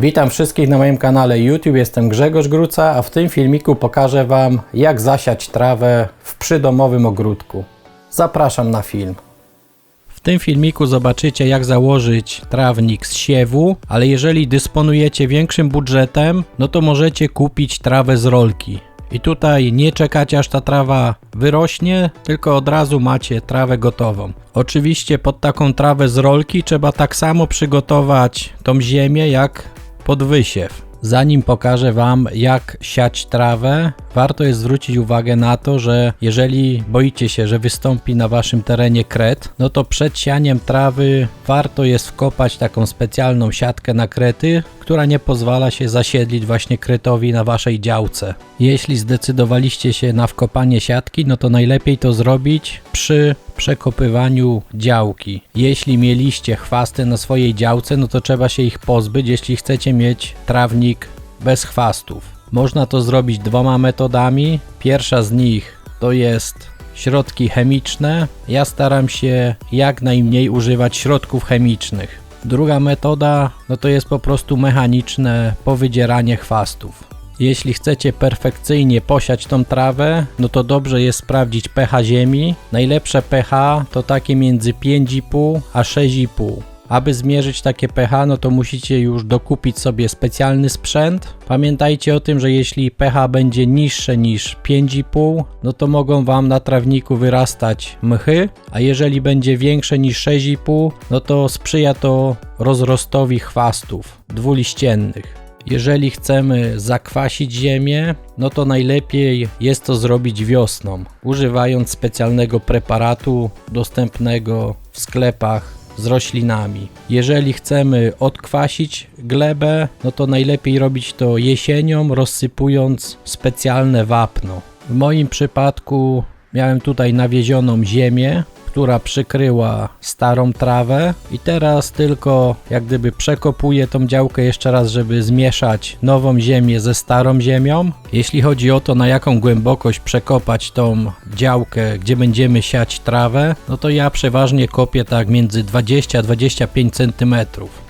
Witam wszystkich na moim kanale YouTube, jestem Grzegorz Gruca, a w tym filmiku pokażę Wam jak zasiać trawę w przydomowym ogródku. Zapraszam na film. W tym filmiku zobaczycie jak założyć trawnik z siewu, ale jeżeli dysponujecie większym budżetem, no to możecie kupić trawę z rolki. I tutaj nie czekacie aż ta trawa wyrośnie, tylko od razu macie trawę gotową. Oczywiście pod taką trawę z rolki trzeba tak samo przygotować tą ziemię jak pod wysiew. Zanim pokażę Wam jak siać trawę, warto jest zwrócić uwagę na to, że jeżeli boicie się, że wystąpi na Waszym terenie kret, no to przed sianiem trawy warto jest wkopać taką specjalną siatkę na krety, która nie pozwala się zasiedlić właśnie kretowi na Waszej działce. Jeśli zdecydowaliście się na wkopanie siatki, no to najlepiej to zrobić przy przekopywaniu działki. Jeśli mieliście chwasty na swojej działce, no to trzeba się ich pozbyć, jeśli chcecie mieć trawnik bez chwastów. Można to zrobić dwoma metodami. Pierwsza z nich to jest środki chemiczne. Ja staram się jak najmniej używać środków chemicznych. Druga metoda no to jest po prostu mechaniczne powydzieranie chwastów. Jeśli chcecie perfekcyjnie posiać tą trawę, no to dobrze jest sprawdzić pH ziemi. Najlepsze pH to takie między 5,5 a 6,5. Aby zmierzyć takie pH, no to musicie już dokupić sobie specjalny sprzęt. Pamiętajcie o tym, że jeśli pH będzie niższe niż 5,5, no to mogą Wam na trawniku wyrastać mchy, a jeżeli będzie większe niż 6,5, no to sprzyja to rozrostowi chwastów dwuliściennych. Jeżeli chcemy zakwasić ziemię, no to najlepiej jest to zrobić wiosną, używając specjalnego preparatu dostępnego w sklepach z roślinami. Jeżeli chcemy odkwasić glebę, no to najlepiej robić to jesienią, rozsypując specjalne wapno. W moim przypadku miałem tutaj nawiezioną ziemię, która przykryła starą trawę i teraz tylko jak gdyby przekopuję tą działkę jeszcze raz, żeby zmieszać nową ziemię ze starą ziemią. Jeśli chodzi o to na jaką głębokość przekopać tą działkę, gdzie będziemy siać trawę, no to ja przeważnie kopię tak między 20-25 cm.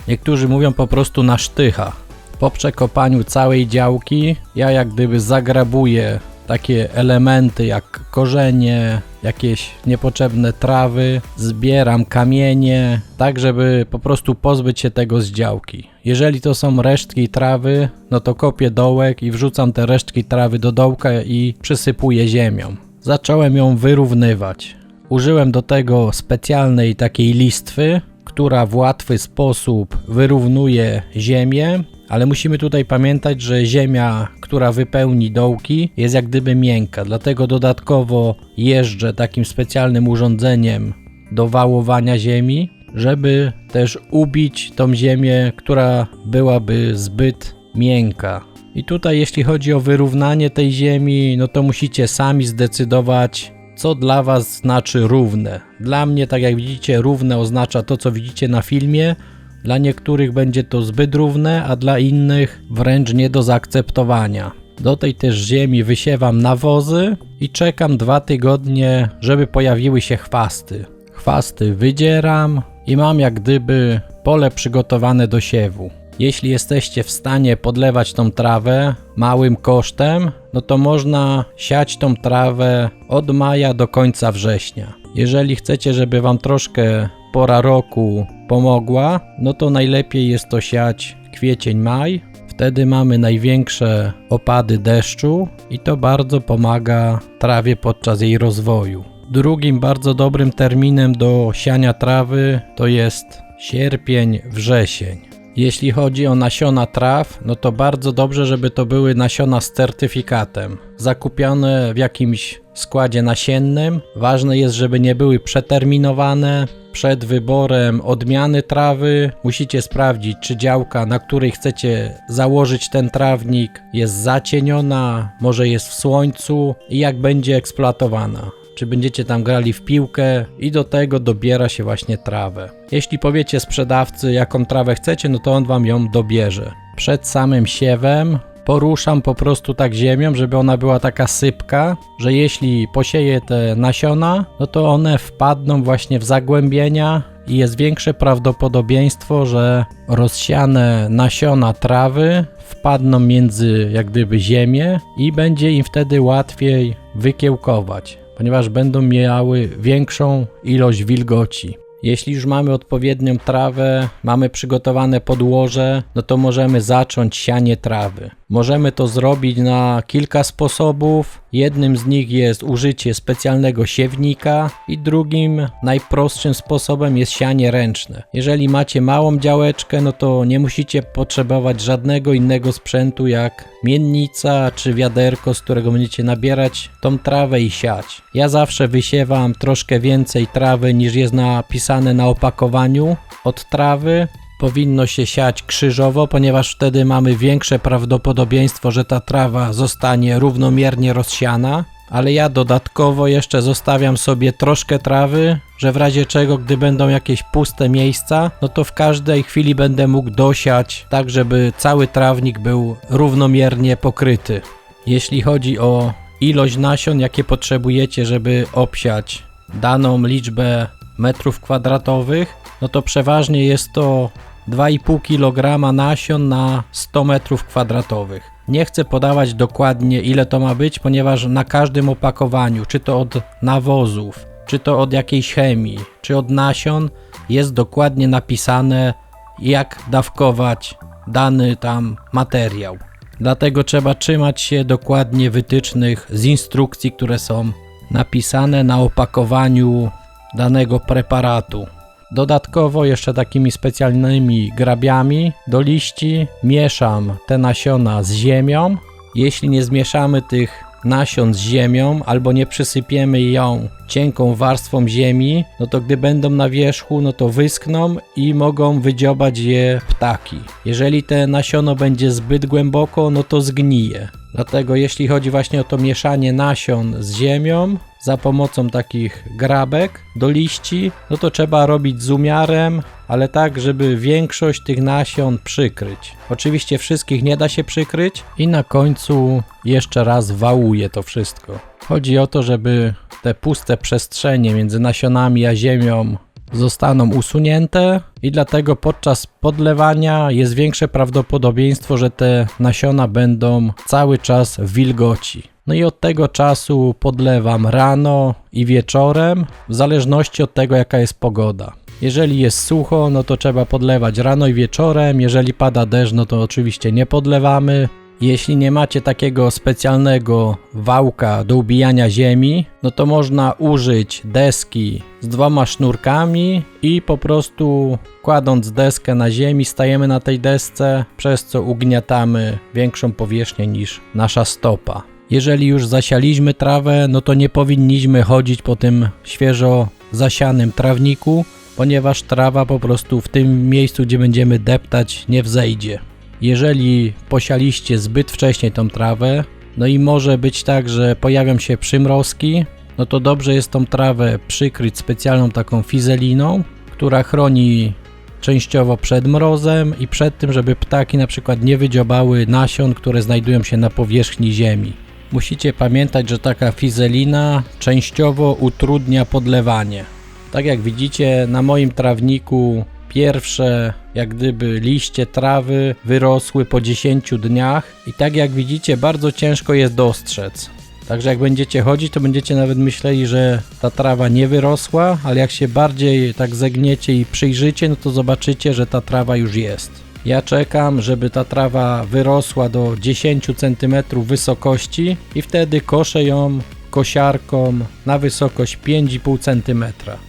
Niektórzy mówią po prostu na sztycha. Po przekopaniu całej działki ja jak gdyby zagrabuję takie elementy jak korzenie, jakieś niepotrzebne trawy, zbieram kamienie, tak żeby po prostu pozbyć się tego z działki. Jeżeli to są resztki trawy, no to kopię dołek i wrzucam te resztki trawy do dołka i przysypuję ziemią. Zacząłem ją wyrównywać. Użyłem do tego specjalnej takiej listwy, która w łatwy sposób wyrównuje ziemię ale musimy tutaj pamiętać, że ziemia, która wypełni dołki, jest jak gdyby miękka, dlatego dodatkowo jeżdżę takim specjalnym urządzeniem do wałowania ziemi, żeby też ubić tą ziemię, która byłaby zbyt miękka. I tutaj jeśli chodzi o wyrównanie tej ziemi, no to musicie sami zdecydować, co dla Was znaczy równe. Dla mnie, tak jak widzicie, równe oznacza to, co widzicie na filmie, dla niektórych będzie to zbyt równe, a dla innych wręcz nie do zaakceptowania. Do tej też ziemi wysiewam nawozy i czekam dwa tygodnie, żeby pojawiły się chwasty. Chwasty wydzieram i mam jak gdyby pole przygotowane do siewu. Jeśli jesteście w stanie podlewać tą trawę małym kosztem, no to można siać tą trawę od maja do końca września. Jeżeli chcecie, żeby Wam troszkę pora roku pomogła, no to najlepiej jest to siać kwiecień, maj. Wtedy mamy największe opady deszczu i to bardzo pomaga trawie podczas jej rozwoju. Drugim bardzo dobrym terminem do siania trawy to jest sierpień, wrzesień. Jeśli chodzi o nasiona traw, no to bardzo dobrze, żeby to były nasiona z certyfikatem. Zakupione w jakimś składzie nasiennym. Ważne jest, żeby nie były przeterminowane. Przed wyborem odmiany trawy musicie sprawdzić, czy działka, na której chcecie założyć ten trawnik, jest zacieniona, może jest w słońcu i jak będzie eksploatowana czy będziecie tam grali w piłkę i do tego dobiera się właśnie trawę. Jeśli powiecie sprzedawcy jaką trawę chcecie, no to on wam ją dobierze. Przed samym siewem poruszam po prostu tak ziemią, żeby ona była taka sypka, że jeśli posieję te nasiona, no to one wpadną właśnie w zagłębienia i jest większe prawdopodobieństwo, że rozsiane nasiona trawy wpadną między jak gdyby ziemię i będzie im wtedy łatwiej wykiełkować, ponieważ będą miały większą ilość wilgoci. Jeśli już mamy odpowiednią trawę, mamy przygotowane podłoże, no to możemy zacząć sianie trawy. Możemy to zrobić na kilka sposobów. Jednym z nich jest użycie specjalnego siewnika i drugim, najprostszym sposobem jest sianie ręczne. Jeżeli macie małą działeczkę, no to nie musicie potrzebować żadnego innego sprzętu jak miennica czy wiaderko, z którego będziecie nabierać tą trawę i siać. Ja zawsze wysiewam troszkę więcej trawy niż jest napisane na opakowaniu od trawy, powinno się siać krzyżowo, ponieważ wtedy mamy większe prawdopodobieństwo, że ta trawa zostanie równomiernie rozsiana. Ale ja dodatkowo jeszcze zostawiam sobie troszkę trawy, że w razie czego, gdy będą jakieś puste miejsca, no to w każdej chwili będę mógł dosiać, tak żeby cały trawnik był równomiernie pokryty. Jeśli chodzi o ilość nasion, jakie potrzebujecie, żeby obsiać daną liczbę metrów kwadratowych, no to przeważnie jest to 2,5 kg nasion na 100 metrów kwadratowych. Nie chcę podawać dokładnie ile to ma być, ponieważ na każdym opakowaniu, czy to od nawozów, czy to od jakiejś chemii, czy od nasion, jest dokładnie napisane jak dawkować dany tam materiał. Dlatego trzeba trzymać się dokładnie wytycznych z instrukcji, które są napisane na opakowaniu danego preparatu. Dodatkowo jeszcze takimi specjalnymi grabiami do liści mieszam te nasiona z ziemią. Jeśli nie zmieszamy tych nasion z ziemią albo nie przysypiemy ją cienką warstwą ziemi, no to gdy będą na wierzchu, no to wyschną i mogą wydziobać je ptaki. Jeżeli te nasiono będzie zbyt głęboko, no to zgnije. Dlatego jeśli chodzi właśnie o to mieszanie nasion z ziemią, za pomocą takich grabek do liści, no to trzeba robić z umiarem, ale tak, żeby większość tych nasion przykryć. Oczywiście wszystkich nie da się przykryć i na końcu jeszcze raz wałuję to wszystko. Chodzi o to, żeby te puste przestrzenie między nasionami a ziemią zostaną usunięte i dlatego podczas podlewania jest większe prawdopodobieństwo, że te nasiona będą cały czas w wilgoci. No i od tego czasu podlewam rano i wieczorem, w zależności od tego jaka jest pogoda. Jeżeli jest sucho, no to trzeba podlewać rano i wieczorem. Jeżeli pada deszcz, no to oczywiście nie podlewamy. Jeśli nie macie takiego specjalnego wałka do ubijania ziemi, no to można użyć deski z dwoma sznurkami i po prostu kładąc deskę na ziemi stajemy na tej desce, przez co ugniatamy większą powierzchnię niż nasza stopa. Jeżeli już zasialiśmy trawę, no to nie powinniśmy chodzić po tym świeżo zasianym trawniku, ponieważ trawa po prostu w tym miejscu, gdzie będziemy deptać, nie wzejdzie. Jeżeli posialiście zbyt wcześnie tą trawę, no i może być tak, że pojawią się przymrozki, no to dobrze jest tą trawę przykryć specjalną taką fizeliną, która chroni częściowo przed mrozem i przed tym, żeby ptaki na przykład nie wydziobały nasion, które znajdują się na powierzchni ziemi. Musicie pamiętać, że taka fizelina częściowo utrudnia podlewanie. Tak jak widzicie na moim trawniku pierwsze jak gdyby liście trawy wyrosły po 10 dniach i tak jak widzicie bardzo ciężko jest dostrzec. Także jak będziecie chodzić, to będziecie nawet myśleli, że ta trawa nie wyrosła, ale jak się bardziej tak zegniecie i przyjrzycie, no to zobaczycie, że ta trawa już jest. Ja czekam, żeby ta trawa wyrosła do 10 cm wysokości i wtedy koszę ją kosiarką na wysokość 5,5 cm.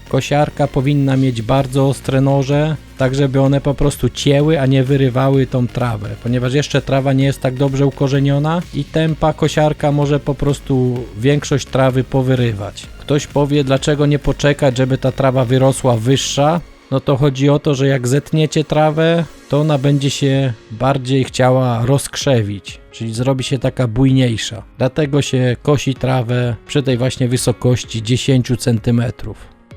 Kosiarka powinna mieć bardzo ostre noże, tak żeby one po prostu cięły, a nie wyrywały tą trawę, ponieważ jeszcze trawa nie jest tak dobrze ukorzeniona i tempa kosiarka może po prostu większość trawy powyrywać. Ktoś powie, dlaczego nie poczekać, żeby ta trawa wyrosła wyższa, no to chodzi o to, że jak zetniecie trawę, to ona będzie się bardziej chciała rozkrzewić, czyli zrobi się taka bujniejsza. Dlatego się kosi trawę przy tej właśnie wysokości 10 cm.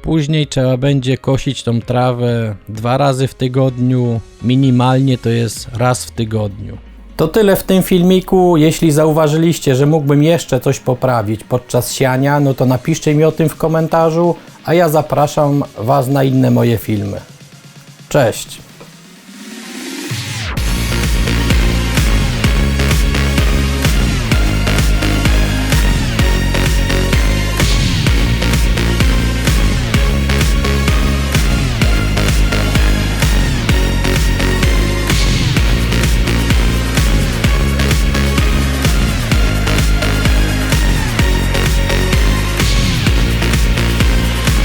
Później trzeba będzie kosić tą trawę dwa razy w tygodniu, minimalnie to jest raz w tygodniu. To tyle w tym filmiku. Jeśli zauważyliście, że mógłbym jeszcze coś poprawić podczas siania, no to napiszcie mi o tym w komentarzu, a ja zapraszam Was na inne moje filmy. Cześć!